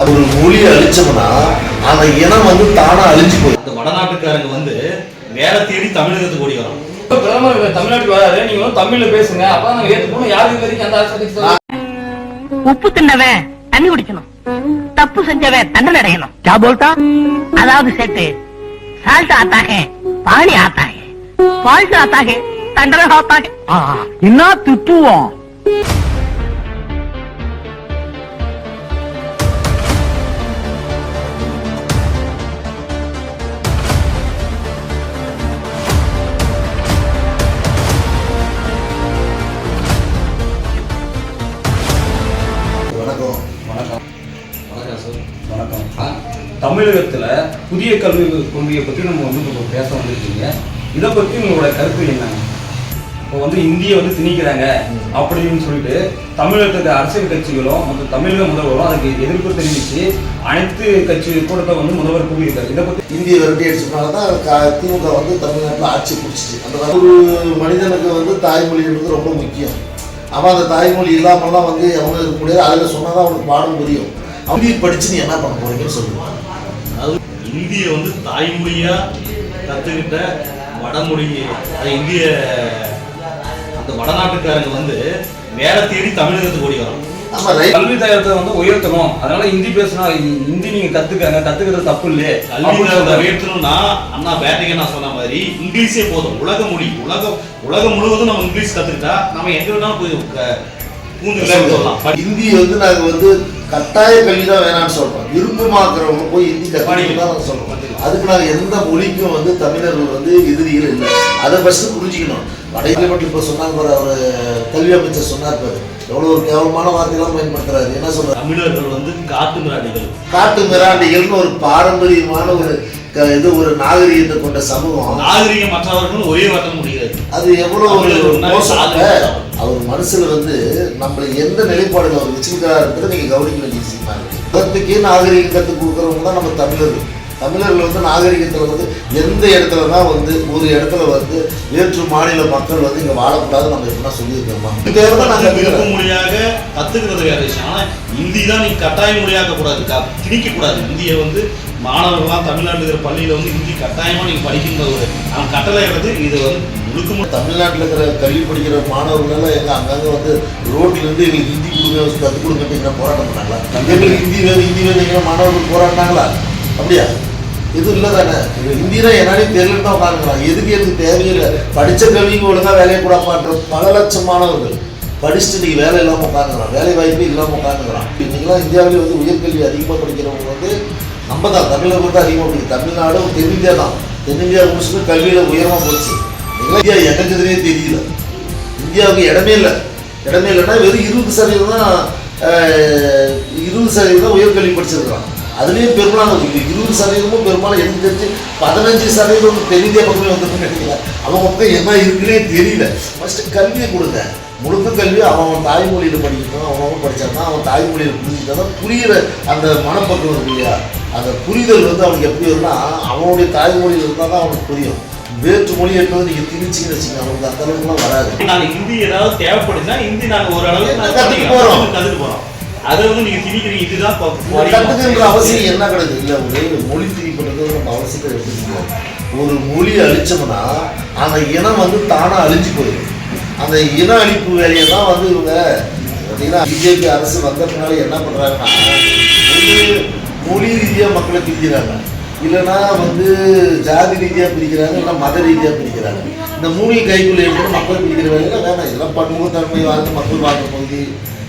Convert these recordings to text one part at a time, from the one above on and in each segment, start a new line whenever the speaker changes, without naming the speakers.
ஒரு மொழியை அழிச்சோம்னா அந்த இனம் வந்து தானா அழிஞ்சு போயிடும்
அந்த வடநாட்டுக்காரங்க வந்து வேலை தேடி தமிழகத்துக்கு ஓடி வரோம்
இப்ப பிரதமர் தமிழ்நாட்டுக்கு வராரு நீங்க வந்து தமிழ்ல பேசுங்க அப்பதான் நாங்க ஏத்துக்கணும் யாருக்கு இது வரைக்கும் அந்த அரசு
உப்பு தின்னவன் தண்ணி குடிக்கணும் தப்பு செஞ்சவன் தண்டனை அடையணும் क्या बोलता அதாவது செட்டு சால்ட் आता है पानी आता है फाल्ट आता है தண்டனை आता है என்ன திட்டுவோம்
தமிழகத்தில் புதிய கல்வி கொள்கையை பற்றி நம்ம வந்து இப்போ பேச வந்திருக்கீங்க. இதை பற்றி உங்களோட கருத்து என்ன இப்போ வந்து இந்தியை வந்து திணிக்கிறாங்க அப்படின்னு சொல்லிட்டு தமிழகத்துக்கு அரசியல் கட்சிகளும் மற்றும் தமிழக முதல்வரும் அதுக்கு எதிர்ப்பு தெரிவித்து அனைத்து கட்சி கூட்டத்தை வந்து முதல்வர் கூறியிருக்காரு இதை பற்றி
இந்திய விரட்டி அடிச்சதுனால தான் க- திமுக வந்து தமிழ்நாட்டில் ஆட்சி பிடிச்சிச்சு. அந்த ஒரு மனிதனுக்கு வந்து தாய்மொழின்றது ரொம்ப முக்கியம். அவன் அந்த தாய்மொழி இல்லாமல்லாம் வந்து அவங்க இருக்க முடியாது அதில் சொன்னால் தான் அவனுக்கு பாடம் புரியும். அப்படி படித்து நீ என்ன பண்ண போறீங்கன்னு சொல்லுவான்.
இந்திய வந்து தாய்மொழியா கத்துக்கிட்ட வடமொழி அது இந்திய அந்த வடநாட்டுக்காரங்க வந்து வேலை தேடி தமிழகத்துக்கு ஓடி வரோம்
கல்வி தரத்தை வந்து உயர்த்தணும். அதனால ஹிந்தி பேசினா ஹிந்தி நீங்க கத்துக்கங்க கத்துக்கிறது தப்பு இல்லையே.
கல்வி தரத்தை. உயர்த்தணும்னா அண்ணா பேட்டிங்க நான் சொன்ன மாதிரி இங்கிலீஷே போதும். உலக மொழி உலகம் உலகம் முழுவதும் நம்ம இங்கிலீஷ் கத்துக்கிட்டா நம்ம எங்க வேணாலும் போய் பூந்து படி-
ஹிந்தி வந்து நாங்கள் வந்து கட்டாய கல்வி தான் வேணாம்னு சொல்றோம் விருப்பமாக்குறவங்க போய் ஹிந்தி கற்றுக்கணும் தான் சொல்றோம். அதுக்கு நாங்கள் எந்த மொழிக்கும் வந்து தமிழர்கள் வந்து எதிரிகள் இல்லை. அதை ஃபஸ்ட்டு புரிஞ்சுக்கணும். வடையில மட்டும் இப்போ சொன்னாங்க பாரு அவர் கல்வி அமைச்சர் சொன்னார் பாரு. எவ்வளோ ஒரு கேவலமான வார்த்தையெல்லாம் பயன்படுத்துறாரு. என்ன சொல்றாரு?
தமிழர்கள் வந்து காட்டு மிராண்டிகள்.
காட்டு மிராண்டிகள்னு ஒரு பாரம்பரியமான ஒரு இது ஒரு நாகரிகத்தை கொண்ட சமூகம்.
நாகரிகம் மற்றவர்கள் ஒரே வட்டம் முடிகிறது.
அது எவ்வளவு ஒரு
தமிழர்கள் முன்னாடி
மோசம்.
சாதனை
அவர் மனசுல வந்து நம்மளை எந்த நிலைப்பாடுல அவர் வச்சிருக்கிறாருன்றதை நீங்க கவனிக்க வேண்டிய விஷயமா இருக்கு உலகத்துக்கே நாகரிகம் கற்றுக் கொடுக்குறவங்க தான் நம்ம தமிழர்கள். தமிழர்கள் வந்து நாகரிகத்துல வந்து எந்த இடத்துல தான் வந்து ஒரு இடத்துல வந்து வேற்று மாநில மக்கள் வந்து இங்க வாழக்கூடாது நம்ம எப்படின்னா சொல்லியிருக்கோமா? தேவைதான் நான்
விருப்ப மொழியாக கத்துக்கிறது வேற விஷயம் ஆனா இந்தி தான் நீ கட்டாய மொழியாக்க கூடாது க- திணிக்க கூடாது. இந்திய வந்து மாணவர்கள்லாம் தமிழ்நாட்டில் இருக்கிற பள்ளியில வந்து இந்தி கட்டாயமா நீங்க படிக்கின்ற ஒரு அவன் கட்டளை எடுத்து இது வந்து முழுக்க
தமிழ்நாட்டில் இருக்கிற கல்வி படிக்கிற மாணவர்கள் எல்லாம் எங்க அங்கங்க வந்து ரோட்ல இருந்து எங்களுக்கு ஹிந்தி கொடுங்க கற்றுக் கொடுங்க போராட்டம் பண்ணாங்களா? எங்களுக்கு ஹிந்தி வேணும் ஹிந்தி வேணும் மாணவர்கள் போராடினாங்களா? அப்படியா? எதுவும் இல்லை தானே. ஹிந்தினா என்னன்னு தெரியலன்னு தான் உட்காந்துக்கிறாங்க எதுக்கு எனக்கு தேவையில்லை படித்த கல்விக்கு ஒழுங்கா வேலையை கூட மாற்ற பல லட்சம் மாணவர்கள் படிச்சுட்டு இன்னைக்கு வேலை இல்லாமல் உட்காந்துக்கிறான் வேலை வாய்ப்பே இல்லாமல் உட்காந்துக்கிறான் இன்னைக்கெல்லாம் இந்தியாவிலே வந்து உயர்கல்வி அதிகமாக படிக்கிறவங்க வந்து தான் தமிழை பொறுத்த அதிகமாக படிக்கும். தமிழ்நாடும் தென்னிந்தியா தான். தென்னிந்தியா முடிச்சுட்டு கல்வியில் உயரமாக போச்சு. இந்தியா என்னங்கிறதுனே தெரியல. இந்தியாவுக்கு இடமே இல்லை. இடமே இல்லைன்னா வெறும் இருபது சதவீதம் தான் இருபது சதவீதம் தான் உயர்கல்வி படிச்சிருக்கிறான் அதுலேயும் பெரும்பாலும் இருபது சதவீதமும் பெரும்பாலும் எனக்கு தெரிஞ்சு பதினஞ்சு சதவீதம் தென்னிந்தியா பக்கமே வந்துருக்குன்னு நினைக்கல அவங்க பக்கம் என்ன இருக்குன்னே தெரியல. ஃபஸ்ட்டு கல்வியை கொடுங்க. முழுக்க கல்வி அவன் அவன் தாய்மொழியில் படிக்கணும் அவன் அவன் படிச்சான்னா அவன் தாய்மொழியில் புரிஞ்சுட்டா தான் அந்த மனப்பக்கம் இருக்கு இல்லையா? அந்த புரிதல் வந்து அவனுக்கு எப்படி வரும்னா அவனுடைய தாய்மொழியில் இருந்தால் தான் அவனுக்கு புரியும். வேற்று மொழி என்பது நீங்கள் திணிச்சிங்கன்னு வச்சுக்கோங்க அவனுக்கு அந்த அளவுக்குலாம் வராது.
நாங்க ஹிந்தி ஏதாவது தேவைப்படுதுன்னா ஹிந்தி நாங்க ஓரளவுக்கு நாங்க
கத்துக்க
படிக்கிறோம்.
போறோம்.
கத்துக்க போறோம். அதை வந்து நீங்க திணிக்கிறீங்க இதுதான்
கற்றுக்கின்ற அவசியம் என்ன கிடையாது? இல்லை ஒரு மொழி திணிப்பது நம்ம அவசியத்தை எடுத்துக்க முடியாது ஒரு மொழி அழிச்சோம்னா அந்த இனம் வந்து தானாக அழிஞ்சு போயிடும். அந்த இன அழிப்பு வேலையை தான் வந்து இவங்க பார்த்தீங்கன்னா பிஜேபி அரசு வந்த பின்னால என்ன பண்ணுறாங்கன்னா மொழி ரீதியாக மக்களை பிரிக்கிறாங்க. இல்லைன்னா வந்து ஜாதி ரீதியாக பிரிக்கிறாங்க இல்லைன்னா மத ரீதியாக பிரிக்கிறாங்க. இந்த மூணு கைக்குள்ளே எடுத்து மக்களை பிரிக்கிற வேலையில் வேணாம். இதெல்லாம் பன்முகத்தன்மை வாழ்ந்து மக்கள் வாழ்ந்த பகுதி.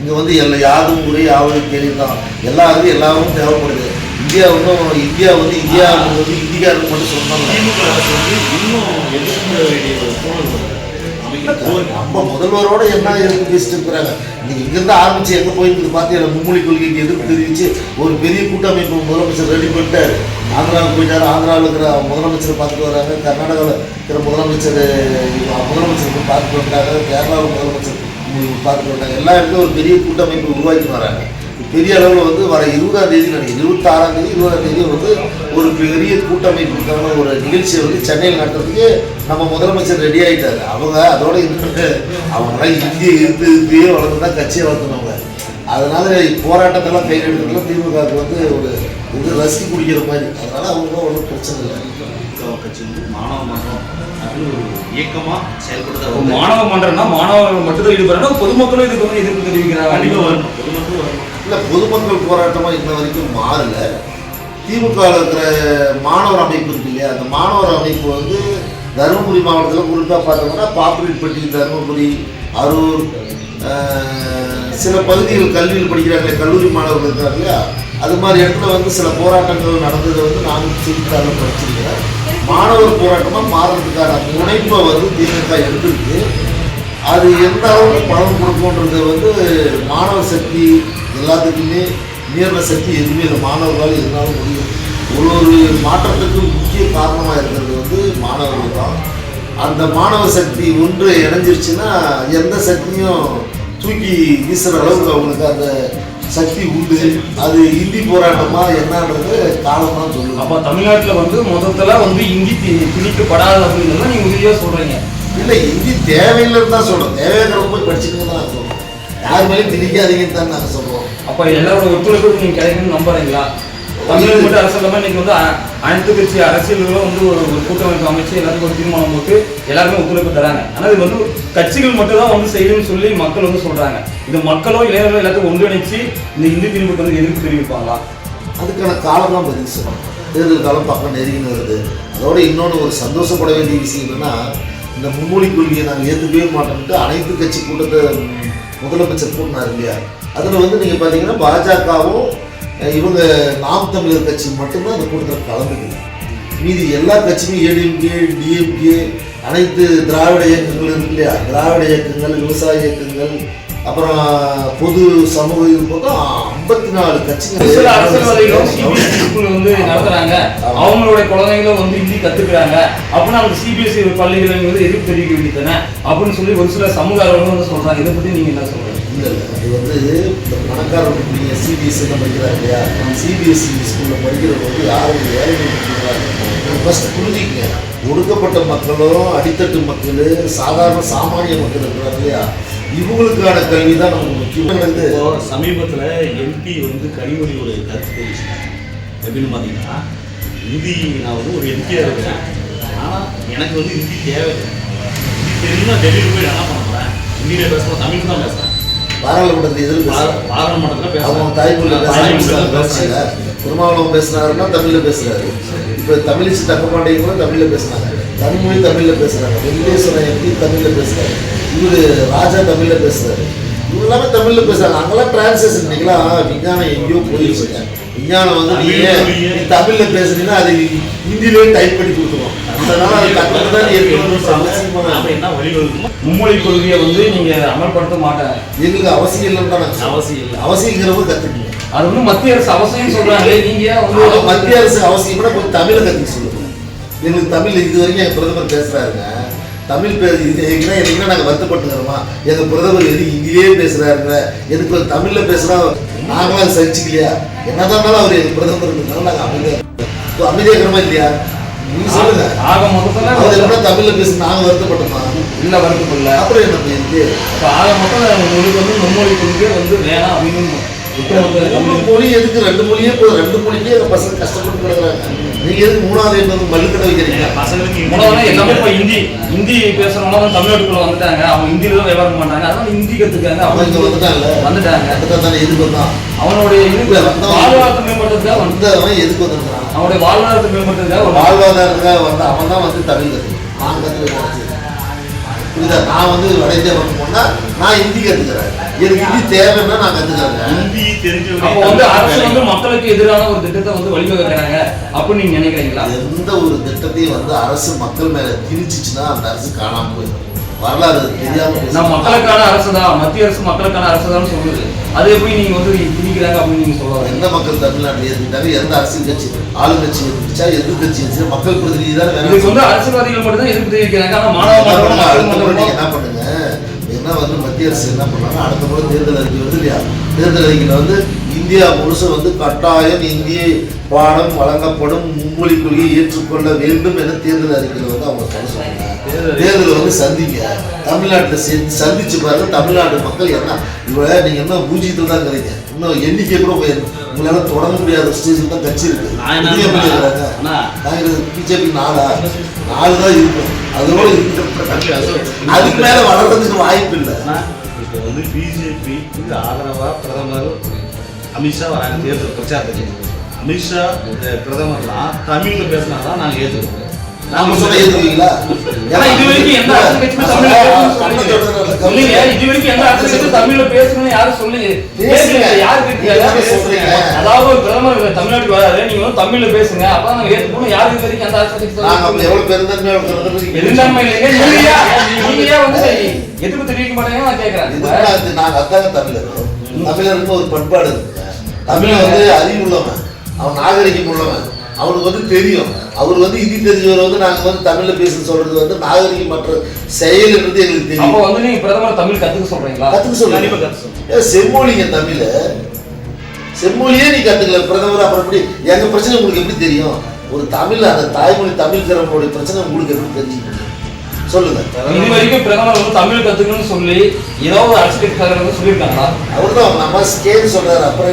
இங்கே வந்து எல்லா யாரும் முறை யாரும் தெரியும் எல்லாருக்கும் எல்லாரும் தேவைப்படுது. இந்தியா வந்து இந்தியா வந்து இந்தியா வந்து இந்தியாவுக்கு மட்டும் சொன்னாங்க.
இன்னும் எதிர்க்க வேண்டிய சூழல்
நம்ம முதல்வரோட என்ன எதிர்ப்பு பேசிட்டு இருக்கிறாங்க? நீங்க இங்கிருந்து ஆரம்பிச்சு எங்க போயிருந்து பார்த்தீங்கன்னா மும்மொழி கொள்கைக்கு எதிர்ப்பு தெரிவிச்சு ஒரு பெரிய கூட்டமைப்பு முதலமைச்சர் ரெடி பண்ணிட்டாரு. ஆந்திராவுக்கு போயிட்டாரு. ஆந்திராவில் இருக்கிற முதலமைச்சர் பார்த்துட்டு வராங்க. கர்நாடகாவில் இருக்கிற முதலமைச்சர் முதலமைச்சர் பார்த்துட்டு வந்தாங்க கேரளாவில் முதலமைச்சர் பார்த்துட்டு வந்தாங்க எல்லா இடத்துலையும் ஒரு பெரிய கூட்டமைப்பு உருவாக்கி வராங்க. பெரிய அளவில் வந்து வர இருபதாம் தேதி நினைக்கிறேன் இருபத்தாறாம் தேதி இருபதாம் தேதி வந்து ஒரு பெரிய கூட்டமைப்புக்கான ஒரு நிகழ்ச்சியை வந்து சென்னையில் நடத்துறதுக்கு நம்ம முதலமைச்சர் ரெடி ஆகிட்டாரு அவங்க அதோட இன்னொன்று அவங்களாம் இந்திய இருந்து இந்தியே வளர்ந்து தான் கட்சியை வளர்த்துனவங்க. அதனால போராட்டத்தெல்லாம் கையில் எடுக்கிறதுல திமுகவுக்கு வந்து ஒரு இது ரசிக்க குடிக்கிற மாதிரி. அதனால அவங்களும் ஒன்றும் பிரச்சனை இல்லை.
திமுக கட்சி மாணவ மன்றம் இயக்கமா செயல்படுத்த
மாணவ மன்றம்னா மாணவர்கள் மட்டும் ஈடுபடணும் பொதுமக்களும் இதுக்கு வந்து எதிர்ப்பு தெரிவிக்கிறாங்க.
கண்டிப்பா. வரணும் பொதுமக்கள் வரணும்
இல்லை பொதுமக்கள் போராட்டமாக இன்ன வரைக்கும் மாறல. திமுகவில் இருக்கிற மாணவர் அமைப்பு இருக்கு இல்லையா? அந்த மாணவர் அமைப்பு வந்து தருமபுரி மாவட்டத்தில் குறிப்பாக பார்த்தோம்னா பாப்புலேட்பட்டி தருமபுரி அரூர் சில பகுதிகள் கல்வியில் படிக்கிறாங்களே கல்லூரி மாணவர்கள் இருக்கிறாங்க இல்லையா? அது மாதிரி இடத்துல வந்து சில போராட்டங்கள் நடந்ததை வந்து நானும் செய்தித்தாளில் படிச்சிருக்கிறேன். மாணவர் போராட்டமாக மாறுறதுக்கான முனைப்பை வந்து திமுக எடுத்துருக்கு. அது எந்த அளவுக்கு பலன் கொடுக்கும்ன்றது வந்து மாணவ சக்தி எல்லாத்துக்குமே மீறின சக்தி எதுவுமே இல்லை. மாணவர்களால் இருந்தாலும் முடியும். ஒரு ஒரு மாற்றத்துக்கு முக்கிய காரணமாக இருக்கிறது வந்து மாணவர்கள் தான். அந்த மாணவ சக்தி ஒன்று இணைஞ்சிருச்சுன்னா எந்த சக்தியும் தூக்கி வீசுகிற அளவுக்கு அவங்களுக்கு அந்த சக்தி உண்டு. அது இந்தி போராட்டமா என்னன்றது காலம் தான் சொல்லுவாங்க
அப்ப தமிழ்நாட்டுல வந்து மொத்தத்துல வந்து இந்தி திணிக்கப்படாது அப்படிங்கிறத நீங்க உறுதியா சொல்றீங்க.
இல்லை இந்தி தேவையில்லைன்னு தான் சொல்கிறோம் தேவையானவங்க போய் படிச்சுக்கணும் தான் சொல்கிறோம் யார் மேலேயும் திணிக்காதீங்கன்னு தான் நாங்கள் சொல்கிறோம்
அப்ப எல்லாரோட ஒத்துழைப்பு நீங்க கிடைக்கும்னு நம்புறீங்களா? தமிழக மட்டும் அரசு இல்லாமல் இன்னைக்கு வந்து அனைத்து கட்சி அரசியல்களும் வந்து ஒரு ஒரு கூட்டமைப்பு அமைச்சு எல்லாத்துக்கும் ஒரு தீர்மானம் போட்டு எல்லாருமே ஒத்துழைப்பு தராங்க. ஆனால் இது வந்து கட்சிகள் மட்டும் தான் வந்து செய்யணும்னு சொல்லி மக்கள் வந்து சொல்கிறாங்க இது மக்களோ இளைஞர்களோ எல்லாத்தையும் ஒன்றிணைச்சு இந்த இந்தி திணிப்புக்கு வந்து எதிர்ப்பு தெரிவிப்பாங்களா?
அதுக்கான காலம் தான் பதிவு சொல்லணும் தேர்தல் காலம் பக்கம் நெருங்கின்னு வருது. அதோட இன்னொன்று ஒரு சந்தோஷப்பட வேண்டிய விஷயம் என்னன்னா இந்த மும்மொழி கொள்கையை நாங்கள் ஏற்றுக்கவே மாட்டோம்ட்டு அனைத்து கட்சி கூட்டத்தை முதலமைச்சர் கூட்டினார் இல்லையா? அதில் வந்து நீங்கள் பார்த்தீங்கன்னா பாஜகவும் இவங்க நாம் தமிழர் கட்சி மட்டும்தான் அந்த கூட்டத்தில் கலந்துக்குது. மீதி எல்லா கட்சியுமே ஏடிஎம்கே டிஎம்கே அனைத்து திராவிட இயக்கங்கள் இருக்கு இல்லையா? திராவிட இயக்கங்கள் விவசாய இயக்கங்கள் அப்புறம் பொது சமூக இது பக்கம் ஐம்பத்தி நாலு கட்சிகள்
வந்து நடத்துறாங்க. அவங்களுடைய குழந்தைங்களும் வந்து ஹிந்தி கத்துக்கிறாங்க. அப்படின்னா அந்த சிபிஎஸ்சி பள்ளிகளை வந்து எதிர்ப்பு தெரிவிக்க வேண்டியதானே அப்படின்னு சொல்லி ஒரு சில சமூக வந்து சொல்றாங்க. இதை பத்தி நீங்க என்ன சொல்றீங்க?
இல்லை. அது வந்து இந்த பணக்காரர்கள் நீங்கள் சிபிஎஸ்சியில் படிக்கிறார் இல்லையா? சிபிஎஸ்சி ஸ்கூலில் படிக்கிற போது யாரும் வேலை படிக்கிறாங்க ஃபஸ்ட்டு புரிஞ்சுக்கங்க. ஒடுக்கப்பட்ட மக்களும் அடித்தட்டு மக்கள் சாதாரண சாமானிய மக்கள் இருக்கிறாங்க இல்லையா? இவங்களுக்கான கல்வி தான் நமக்கு முக்கியமானது
வந்து சமீபத்தில் எம்பி வந்து கனிமொழி ஒரு கருத்து தெரிவிச்சாங்க எப்படின்னு பார்த்தீங்கன்னா இந்தி நான் வந்து ஒரு எம்பியாக இருக்கிறேன். ஆனால் எனக்கு வந்து இந்தி தேவை இந்தி தெரியும்னா டெல்லியில் போய் நான் என்ன பண்ண போகிறேன் இந்தியில் பேசுகிறேன் தமிழ் தான் பேசுகிறேன்
பாராளுமன்றத்தில் எதிர்ப்பு
பாராளுமன்றத்தில்
அவங்க பேசுறாங்க
பேசுறேன்.
திருமாவளவன் பேசுனாருன்னா தமிழில் பேசுறாரு. இப்போ தமிழிச்சு தக்கமாண்டியங்களும் தமிழில் பேசுனாங்க தன்மொழி தமிழில் பேசுறாங்க. வெங்கடேஸ்வரன் எம்பி தமிழில் பேசுறாரு? இவரு ராஜா தமிழில் பேசுறாரு. இவங்க எல்லாமே தமிழில் பேசுறாங்க. அங்கெல்லாம் டிரான்ஸ்லேஷன் இன்னைக்கெல்லாம் விஞ்ஞானம் எங்கேயோ போயிருச்சுங்க விஞ்ஞானம் வந்து நீ ஏன் நீ தமிழில் பேசுனீங்கன்னா அது ஹிந்திலேயே டைப் பண்ணி கொடுத்துரும்
என்ன
மும்மொழி கொள்கையை வந்து நீங்க அமல்படுத்த மாட்டேன்
எங்களுக்கு அவசியம் இல்லைன்னு தான்
அவசியம் இல்லை
அவசியங்கிறவங்க கத்துக்கணும்
அது வந்து மத்திய அரசு அவசியம் சொல்றாங்களே நீங்க வந்து
மத்திய அரசு அவசியம் கூட கொஞ்சம் தமிழை கத்துக்க சொல்லுங்க எங்களுக்கு தமிழ் இது வரைக்கும் என் பிரதமர் பேசுறாருங்க தமிழ் பேர் இது எங்கன்னா என்னைக்குன்னா நாங்கள் வருத்தப்பட்டுக்கிறோமா எங்கள் பிரதமர் எது இங்கேயே பேசுகிறாருங்க எதுக்கு தமிழ்ல தமிழில் பேசுகிறா நாங்களும் சகிச்சுக்கலையா என்னதான் இருந்தாலும் அவர் எங்கள் பிரதமர் இருந்தாலும் நாங்கள் அமைதியாக இருக்கோம் அமைதியாக இல்லையா
ஆக மொத்தத்துல
என்ன தமிழில் பேச நாங்கள் வருத்தப்பட்டோமா?
இல்ல வருத்தப்படல.
அப்புறம் என்ன
அப்ப ஆக மொத்தம் உங்களுக்கு வந்து மும்மொழி கொள்கை வந்து வேணாம் அப்படின்னு தமிழ்
மொழி எதுக்கு? ரெண்டு மொழியே போதும். ரெண்டு மொழிக்கே எங்கள் பசங்க கஷ்டப்பட்டு கிடக்குறாங்க. நீங்கள் எதுக்கு மூணாவது என்பது மல்லுக்கடை வைக்கிறீங்க
பசங்களுக்கு
மூணாவது எல்லாமே இப்போ ஹிந்தி ஹிந்தி பேசுறவங்க தமிழ்நாட்டுக்குள்ள வந்துட்டாங்க. அவங்க ஹிந்தியில தான் விவரம் பண்றாங்க அதனால ஹிந்தி கத்துக்காங்க
அவன் இங்கே
அவங்க
வந்துட்டான்ல
வந்துட்டாங்க.
வந்துட்டான் தானே எதுக்கு வந்தான்?
அவனுடைய வாழ்வாதாரத்தை மேம்படுறதுக்காக வந்து
வந்தவன் எதுக்கு வந்திருக்கிறான்?
அவனுடைய வாழ்வாதாரத்தை மேம்படுறதுக்காக ஒரு
வாழ்வாதாரத்துக்காக வந்து அவன் தான் வந்து தமிழ் கற்றுக்கணும் நான் புரியுதா? நான் வந்து வட இந்தியா போனா நான் ஹிந்தி கற்றுக்கிறேன் எனக்கு ஹிந்தி தேவைன்னா நான் கற்றுக்கிறேன்
ஹிந்தி தெரிஞ்சவங்க
அப்போ வந்து அரசு வந்து மக்களுக்கு எதிரான ஒரு திட்டத்தை வந்து வழிவகுக்கிறாங்க. அப்படின்னு நீங்க நினைக்கிறீங்களா?
எந்த ஒரு திட்டத்தையும் வந்து அரசு மக்கள் மேல திணிச்சிச்சுன்னா அந்த அரசு காணாம போயிடும். வரலாறு தெரியாம.
மக்களுக்கான அரசு தான் மத்திய அரசு மக்களுக்கான அரசு தான் சொல்லுது அது எப்படி நீங்க வந்து திணிக்கிறாங்க அப்படின்னு நீங்க சொல்லுவாங்க
எந்த மக்கள் தமிழ்நாட்டில் ஏற்றுக்கிட்டாங்க எந்த அரசியல் கட்சி ஆளுங்கட்சி ஏற்றுக்கிச்சா எதிர்கட்சி இருந்துச்சு மக்கள் பிரதிநிதி தான்
இதுக்கு வந்து அரசியல்வாதிகள் மட்டும் தான் எதிர்ப்பு தெரிவிக்கிறாங்க ஆனா மாணவ
அடுத்த முறை நீங்க என்ன பண்ணுங்க? என்ன வந்து மத்திய அரசு என்ன பண்ணாங்க? அடுத்த முறை தேர்தல் அறிக்கை வருது இல்லையா? தேர்தல் வந்து இந்தியா முழுசும் வந்து கட்டாயம் இந்திய பாடம் வழங்கப்படும் மும்மொழி கொள்கையை ஏற்றுக்கொள்ள வேண்டும் என தேர்தல் அறிக்கையில் வந்து அவங்க சொல்ல சொன்னாங்க. தேர்தல் வந்து சந்திங்க. தமிழ்நாட்டில் சேர்ந்து சந்திச்சு பாருங்க தமிழ்நாட்டு மக்கள் என்ன இவ்வளோ நீங்கள் என்ன பூஜ்ஜியத்தில் தான் இருக்கிறீங்க. இன்னும் எண்ணிக்கை கூட உங்க- உங்களால தொடங்க முடியாத ஸ்டேஜில் தான் கட்சி இருக்கு. காங்கிரஸ் பிஜேபி நாலா நாலு தான் இருக்கும். அதோட அதுக்கு மேல வளர்றதுக்கு வாய்ப்பு இல்லை
இப்போ வந்து பிஜேபி ஆதரவாக பிரதமர் அமித்ஷா வராங்க தேர்தல் பிரச்சாரத்துக்கு. அமித்ஷா பிரதமர்லாம் தமிழில் பேசினா தான் நாங்கள் ஏற்றுக்கிறோம்
நாம சொன்ன ஏத்துக்குவீங்களா
ஆனா இது வரைக்கும் எந்த அரசியல் கட்சியுமே தமிழ்ல இது வரைக்கும் எந்த அரசியல் கட்சியும் தமிழ்ல பேசணும்னு யாரும் சொல்லலையே.
பேசுங்க.
யாரு
சொல்றீங்க.
அதாவது ஒரு பிரதமர் தமிழ்நாட்டுக்கு வராரு நீங்க வந்து தமிழ்ல பேசுங்க. அப்பதான் நாங்க ஏத்துக்கணும். யாரு இது வரைக்கும் எந்த அரசியல் கட்சி
நாங்க அப்ப. எவ்வளவு பிறந்தது
பெருந்தன்மை இல்லைங்க. நீங்க நீங்க வந்து எதிர்ப்பு தெரிவிக்க மாட்டேங்க நான்
இது நாங்க அதாங்க தமிழர் தமிழருக்கு ஒரு பண்பாடு இருக்குங்க. தமிழன் வந்து அறிவுள்ளவன். அவன் நாகரிகம் உள்ளவன். அவனுக்கு வந்து தெரியும். அவர் வந்து ஹிந்தி தெரிஞ்சவர் வந்து நாங்க வந்து தமிழ்ல பேச சொல்றது வந்து நாகரிகமற்ற செயல் என்றது எங்களுக்கு
அப்ப
தெரியும்
வந்து நீங்க பிரதமர் தமிழ்
சொல்லுங்க
கத்து சொல்லுங்க.
ஏன் செம்மொழிங்க தமிழ். செம்மொழியே நீ கத்துக்கல பிரதமர் அப்புறம் எப்படி? எங்க பிரச்சனை உங்களுக்கு எப்படி தெரியும்? ஒரு தமிழ் அந்த தாய்மொழி தமிழ்கிறவங்களுடைய பிரச்சனை உங்களுக்கு எப்படி தெரிஞ்சுக்க முடியும் சொல்லுங்க.
இது வரைக்கும் பிரதமர் வந்து தமிழ் கத்துக்கணும்னு சொல்லி ஏதோ ஒரு அரசியல் வந்து சொல்லியிருக்காங்களா?
அவர்தான் நமஸ்கேன்னு சொல்றாரு. அப்புறம்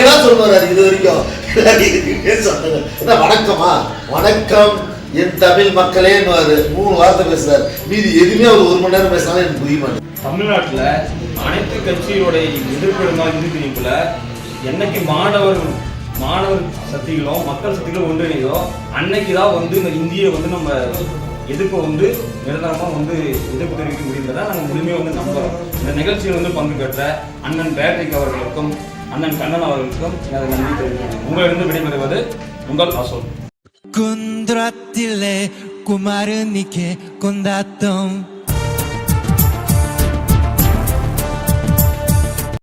என்ன? சொல்றாரு இது வரைக்கும். என்ன வணக்கமா? வணக்கம். என் தமிழ் மக்களேன்னு மூணு வார்த்தை பேசுறாரு. மீதி எதுவுமே அவர் ஒரு மணி நேரம் பேசினாலும் எனக்கு புரிய மாட்டேங்குது.
தமிழ்நாட்டுல அனைத்து கட்சியோட எதிர்ப்பு இருந்தால் இந்தி திணிப்புல என்னைக்கு மாணவர் மாணவர் சக்திகளும் மக்கள் சக்திகளும் ஒன்றிணைதோ அன்னைக்கு தான் வந்து இந்த இந்தியை வந்து நம்ம எதிர்ப்பை வந்து நிரந்தரமாக வந்து எதிர்ப்பு தெரிவிக்க முடியுன்றதை நாங்கள் முழுமையாக வந்து நம்புகிறோம் இந்த நிகழ்ச்சியில் வந்து பங்கு பெற்ற அண்ணன் பேட்ரிக் அவர்களுக்கும் அண்ணன் கண்ணன் அவர்களுக்கும் எனது நன்றி தெரிவிக்கிறேன். உங்களிடம் விடைபெறுவது உங்கள் அசோல்
Kundratile குமாரனிக்கே கொண்டாட்டம்.